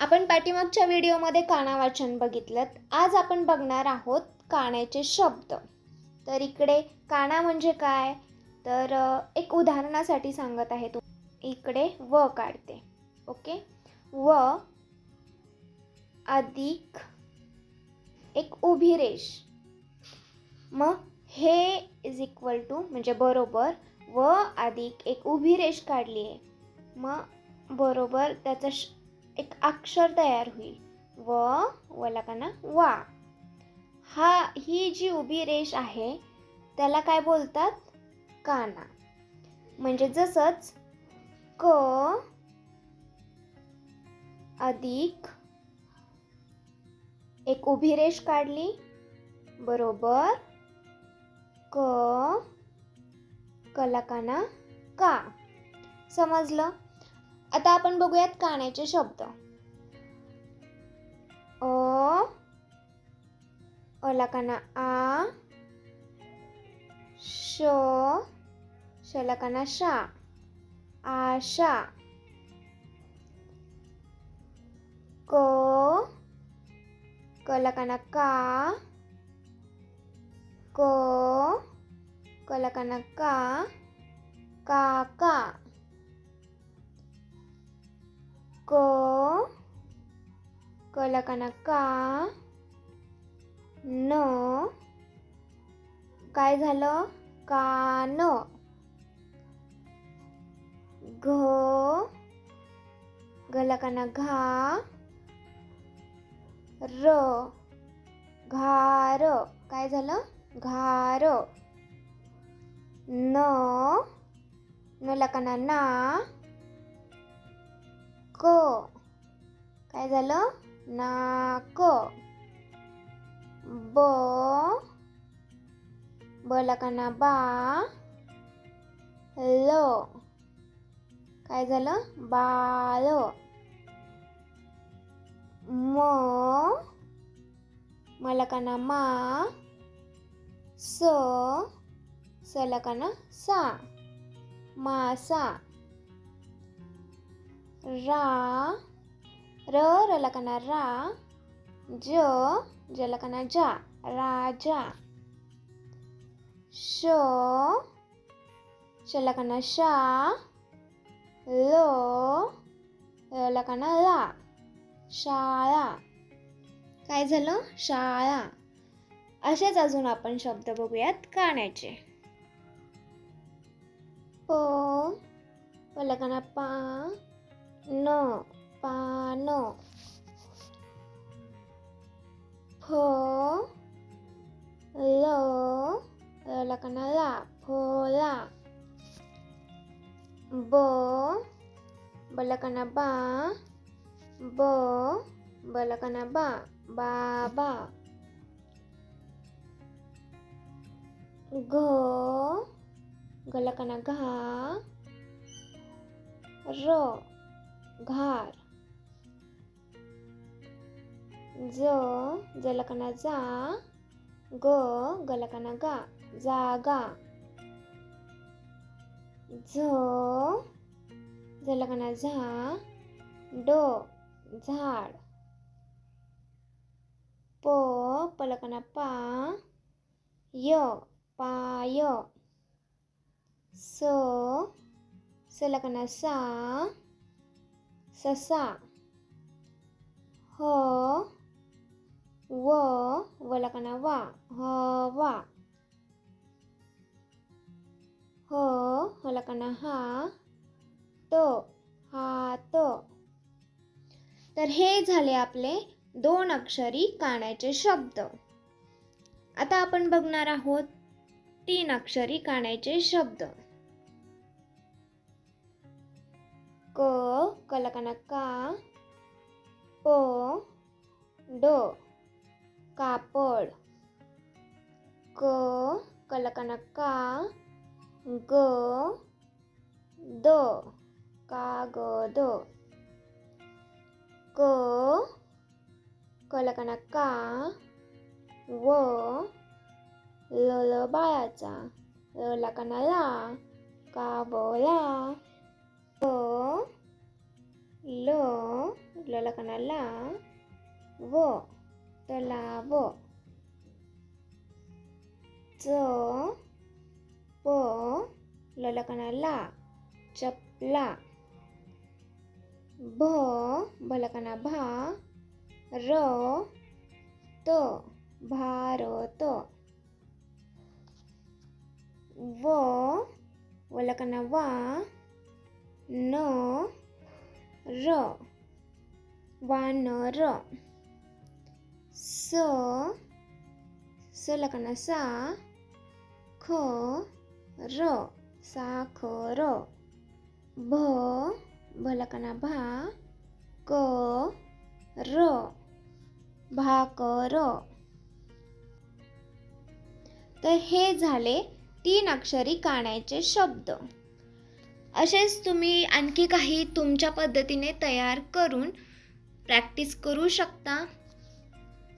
आपण पाठीमागच्या व्हिडिओमध्ये काना वाचन बघितलं आज आपण बघणार आहोत काण्याचे शब्द. तर इकडे काना म्हणजे काय? तर एक उदाहरणासाठी सांगत आहे तू. इकडे व काढते. ओके? व अधिक एक उभी रेष. मग हे इज इक्वल टू म्हणजे बरोबर व अधिक एक उभी रेष काढली आहे. मग बरोबर त्याचं श एक अक्षर तयार होईल. व वला का ना वा. हा ही जी उभी रेष आहे त्याला काय बोलतात? काना. म्हणजे जसंच क अधिक एक उभी रेष काढली बरोबर क कलाकाना का. समजलं? आता आपण बघूयात काण्याचे शब्द. अ अलाकाना आ श शलाकाना शा आशा क कलाकाना का क कलाकाना का काका क कलाकाना का न काय झालं कान घ गलाकाना घा र घार काय झालं घार न नलाकाना ना क काय झालं नाक ब बलाकाना बा ल काय झालं बाळ म मलाकाना मा स सलाकाना सा मासा रा र रलाकाना रा ज जलाकाना जा राजा श शलकना शा ल लकना ला शाळा. काय झालं? शाळा. असेच अजून आपण शब्द बघूयात गाण्याचे प पलकाना पा No, pano. Po, lo, eh, la canala, pola. Bo, balakanaba, bo, balakanaba, ba. Go, galakanaga, ro. घार. ज जलकाना जा ग गलकाना गा जागा. झ जलकाना झा ड झाड. प पलकाना पा य पाय. स सलकाना सा ससा ह व वलकाना वा हवा ह हलकाना हा त हात तर हे झाले आपले दोन अक्षरी काण्याचे शब्द. आता आपण बघणार आहोत तीन अक्षरी काण्याचे शब्द. क कलकाना का प ड कापड क कलकाना का ग द कागद क कलकाना का व लल बाळाचा ललाकाना ला ल ललकणा ला व तलाव च प ललकणा ला चपला भ भलकणा भा र त भारत व वलकणा वा न र वानर स सलकणा सा ख र साखर भ भलकणा भा क र भाकर. तर हे झाले तीन अक्षरी काण्याचे शब्द. असेच तुम्ही आणखी काही तुमच्या पद्धतीने तयार करून प्रॅक्टिस करू शकता.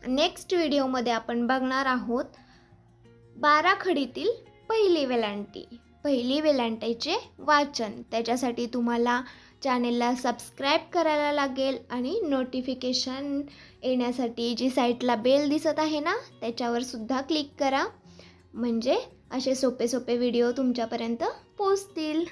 नेक्स्ट व्हिडिओमध्ये आपण बघणार आहोत बाराखडीतील पहिली वेलांटी. पहिली वेलांटीचे वाचन. त्याच्यासाठी तुम्हाला चॅनेलला सबस्क्राईब करायला लागेल आणि नोटिफिकेशन येण्यासाठी जी साईटला बेल दिसत आहे ना त्याच्यावर सुद्धा क्लिक करा. म्हणजे असे सोपे सोपे व्हिडिओ तुमच्यापर्यंत पोचतील